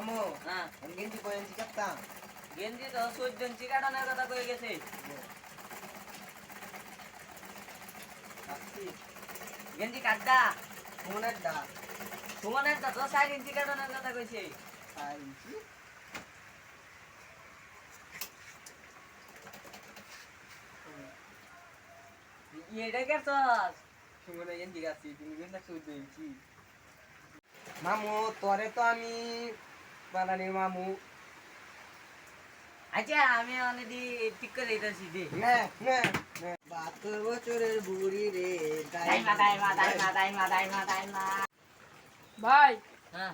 মামু হ্যাঁ। আমি গেঞ্জি কাটতাম গেঞ্জি তো চোদ্দ ইঞ্চি কাটানোর কথা কয়ে গেছে। কাটছি গেঞ্জি কাটটা ফোনের দা। সুমনের তো তো চার ইঞ্চি কাটানোর কথা কইছে। চার ইঞ্চি? এটা কেছস সুমনে গেঞ্জি কাটছি তুমি চৌদ্দ ইঞ্চি? মামু তোরে তো আমি বানানির মামু। আচ্ছা আমি অনেকদি ঠিক করে দিতেছি দে। নে নে নে। বাহাত্তর বছরের বুড়ি রে দাইমা দাইমা দাইমা দাইমা দাইমা দাইমা। ভাই হ্যাঁ।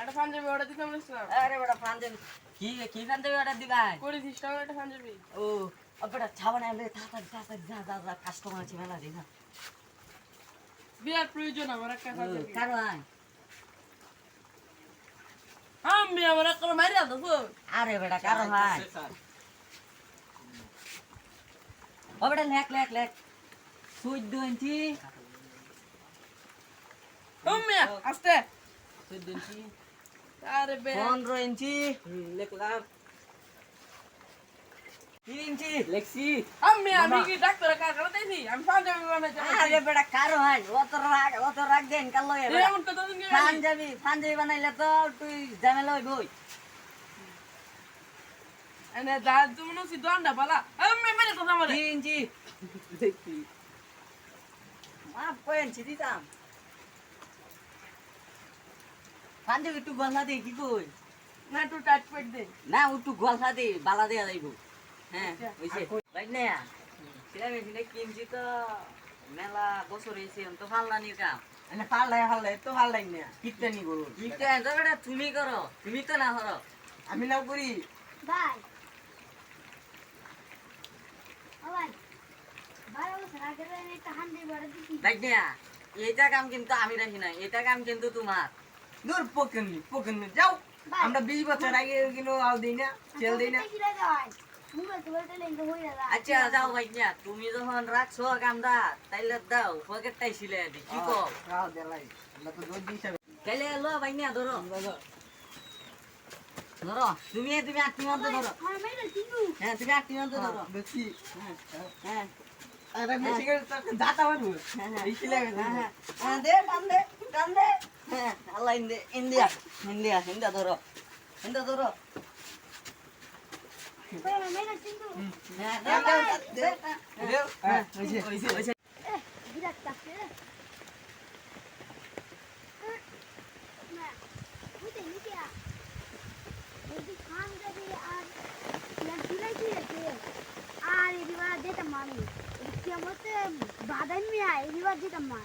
একটা পাঞ্জাবি অর্ডার দিতে বলেছিলাম আরে বড় পাঞ্জাবি। কি কি পাঞ্জাবি অর্ডার দিবাই করে দিস টাকা একটা পাঞ্জাবি। ও বড় ছাবনা এলে তাড়াতাড়ি তাড়াতাড়ি যা যা যা কাস্টমার আছে মেলা দিন। বিরাট প্রয়োজন আমার একটা পাঞ্জাবি। আমি আমার একটা মাইরা দেবো। আরে বেটা কারও ভাই। ও বেটা লেখ লেখ লেখ। চোদ্দ ইঞ্চি। আমি আস্তে। চোদ্দ ইঞ্চি। আরে বে পনেরো ইঞ্চি। লিখলাম তিন ইঞ্চি লেখছি আমি আমি কি ডাক্তার কার কাটাইছি আমি পাঞ্জাবি বানাইতে আরে বেটা কারও ভাই অত রাগ অত রাগ দেন কাল কথা তুমি পাঞ্জাবি পাঞ্জাবি বানাইলে তো তুই ঝামেলা হইব এনে দা তুমি নসি দন্ডা বালা আমি মেরে তো আমারে তিন ইঞ্চি দেখছি মাপ কয় ইঞ্চি দিতাম পাঞ্জাবি একটু গলা দে কি কই? না একটু টাইট পেট দে। না একটু গলা দে বালা দেয়া যাইব। হ্যাঁ আচ্ছা, ভাই না সেটা মেশিনে কিনছি তো। মেলা বছর হয়েছে তো ফালদানির কাম। এনে পাল্লাই পাল্লাই তো পাল্লাই না কিত্তে নি গরু ঠিক আছে তুমি করো তুমি তো না করো। আমি নাও করি। ভাই। ও ভাই বছর আগে একটা হান্ডি বড় দিছি। দেখ না এইটা কাম কিন্তু আমি রাখি না এটা কাম কিন্তু তোমার। দূর পকেননি পকেননি যাও। আমরা বিশ বছর আগে কিনো আও দিই না চেল দিই না। আচ্ছা যাও ভাই না তুমি যখন রাখছো কামটা তাইলে দাও পকেটটাই ছিলে দি কি কো রাও দেলাই আমরা তো দোষ দিই তাইলে লো ভাই না ধরো। ধরো তুমি তুমি আটটি মতো ধরো। আমার মেয়ে কিন্তু হ্যাঁ তুমি আটটি মতো ধরো। বেশি। হ্যাঁ আরে বেশি করে তো দাতা বানু হ্যাঁ, হ্যাঁ। হ্যাঁ, হ্যাঁ। হ্যাঁ, দে টান দে টান দে। হ্যাঁ আল্লাহ ইন্ডিয়া ইন্ডিয়া ইন্ডিয়া ধরো। ইন্ডিয়া ধরো। আর কি আছে আর যেতাম আমি কেমন বাদাম মিয়া এদিবা যেতাম না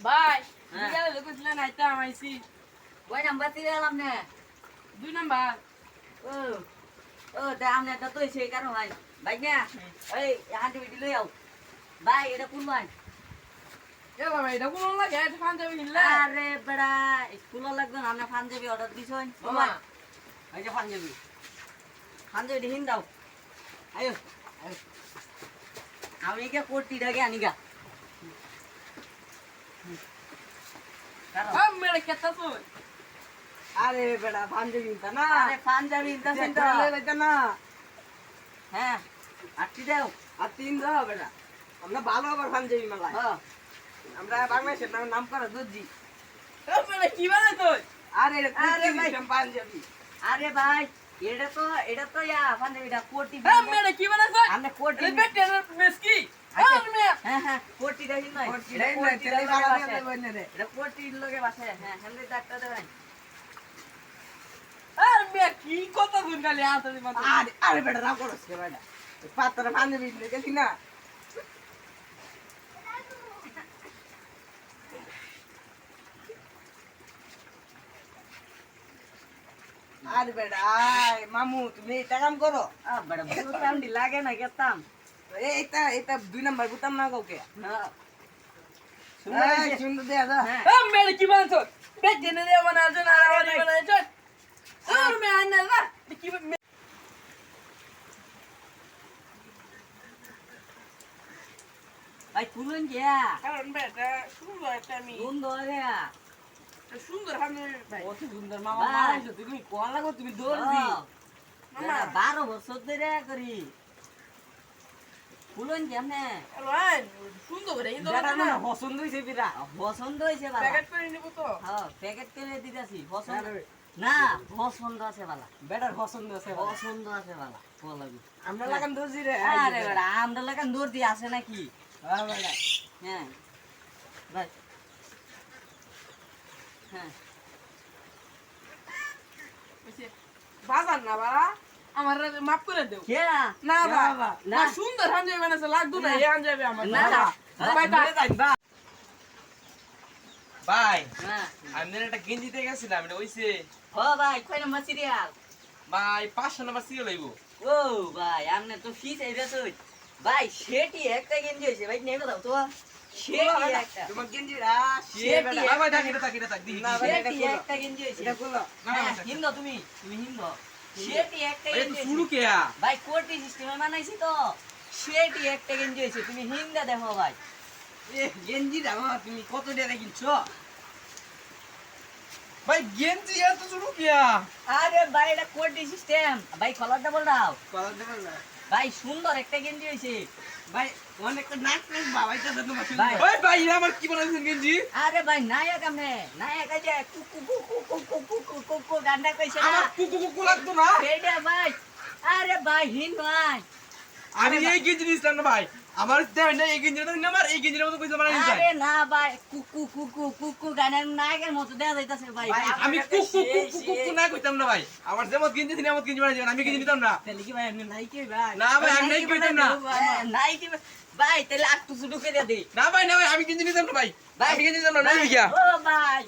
ভাই হ্যাঁ। বিকালে দেখছিলেন আইতা আমাইছি কয় নাম্বার তীরে এলাম না দুই নাম্বার ও ও তা আমনে তা তো সেই কারণ ভাই ভাই না এই হাঁটি বিটি লই আও ভাই এটা কোন ভাই এ বাবা এটা কোন লাগে এটা পাঞ্জাবি হিললে আরে বেড়া স্কুল লাগবে না আমরা পাঞ্জাবি অর্ডার দিছই মামা এই যে পাঞ্জাবি পাঞ্জাবি হিন দাও আয়ো আয়ো। আমি কে কোটি ডাকে আনিগা কারণ আমি মেরে কেতা আরে বেটা পাঞ্জাবি তা না? আরে পাঞ্জাবি ইন্টারসেন্ট তাহলে লইতা না। হ্যাঁ আটটি দাও। আর তিন দাও বেটা। আমরা ভালো আবার পাঞ্জাবি মেলায়। হ্যাঁ আমরা বাংলাদেশের নাম নাম করা এ মেরে কি বানাই তো আরে আরে ভাই। পাঞ্জাবি। আরে ভাই এটা তো এটা তো ইয়া পাঞ্জাবিটা কোটি মেরে কি বানাই তো আমরা কোটি বেটের মেসকি হ্যাঁ হ্যাঁ কোটি দেখি নয়। কোটি এটা নাই তেলে বাবা রে। এটা কোটির লগে বাসে। হ্যাঁ হেনরি ডাক্তার দেবেন আর মেয়ে কি কথা শুন খালি আতে দি মাথা আরে আরে বেটা রাগ করছ কে বেটা পাত্র পাঞ্জাবি গেছি না আরে বেটা আয় মামু তুমি এটা কাম করো আ বড় বুতাম দি লাগে না কেতাম এইটা এটা দুই নাম্বার বুতাম না কাউকে হ্যাঁ এই, সুন্দর দেয়া দা হ্যাঁ এ মেরে কি বানাই তো বেটের নে বানাই তো না আর বানাই কারণ সুন্দর একটা সুন্দর। ভাই কত সুন্দর মামা। মারাইছো তুমি কোয়া লাগো তুমি দৌড় দি মামা বারো বছর ধরে করি খুলুন কেমনে ভাই সুন্দর। করে কিন্তু যেটা না পছন্দ হইছে বিরা পছন্দ হয়েছে বালা প্যাকেট করে নিব তো হ্যাঁ। প্যাকেট করে দিতেছি পছন্দ না পছন্দ আছে বালা। বেটার পছন্দ আছে পছন্দ আছে বালা। বলবি আমরা লাগান দর্জি রে। আরে বেটা আমরা লাগান দূর দিয়ে নাকি? হ্যাঁ বেটা। হ্যাঁ। ভাই। হ্যাঁ। বাজার না বাড়া আমার মাফ করে দেও। কে? না বাবা? না। সুন্দর পাঞ্জাবি বানাইছে লাগতো না না। আমার না, না। ভাই ভাই হ্যাঁ। আমি একটা গেঞ্জিতে গেছিলাম এটা হইছে ও ভাই কয় নম্বর সিরিয়াল ভাই পাঁচশো নাম্বার সিরিয়াল হইব। ও ভাই আমনে তো ফিস এই বেশ ভাই সেটি একটা গেঞ্জি হয়েছে ভাই নেবে দাও তো। সেটি একটা। তোমার। ভাই ভাই দেখ এটা তাক এটা তাক না ভাই এটা একটা গেঞ্জি হয়েছে এটা খুলো। না না, হ্যাঁ, হিন্দো তুমি তুমি হিন্দো। সেটি একটা গেঞ্জি শুরু কেয়া ভাই কোটি সিস্টেমে বানাইছি তো। সেটি একটা গেঞ্জি হয়েছে তুমি হিন্দা দেখো ভাই। এ গেঞ্জিটা তুমি কত টাকা কিনছো ভাই গেঞ্জি এত শুরু কেয়া আরে ভাই এটা কোটি সিস্টেম ভাই কলারটা বল দাও কলার দেবেন না ভাই সুন্দর একটা গেঞ্জি হয়েছে ভাই অনেকটা নাক নাক বাবা তো তোমার ভাই। ভাই আমার কি বানাইছেন গেঞ্জি আরে ভাই নায়ক আমনে নায়ক আছে কুকু কুকু কুকু কুকু কুকু গান্ডা কইছে না কুকু কুকু লাগতো না বেটা ভাই আরে ভাই হিন ভাই আমি এই গেঞ্জি নিছিলাম না ভাই? আমার না এই গেঞ্জিটা তো আমার এই গেঞ্জির মতো আরে না ভাই কুকু কুকু কুকু গানের নায়কের মতো দেখা যাইতাছে ভাই। আমি কুকু কুকু কুকু না কইতাম না ভাই। আমার যেমন গেঞ্জি দিন আমার গেঞ্জি বানাই আমি গেঞ্জি নিতাম না। তাহলে কি ভাই আমি নাইকে ভাই? না ভাই আমি নাই কইতাম না। নাইকে ভাই তাহলে আটটু শুরু করে দে। না ভাই না ভাই আমি গেঞ্জি নিতাম না ভাই। ভাই। আমি গেঞ্জি নিতাম না ও ভাই।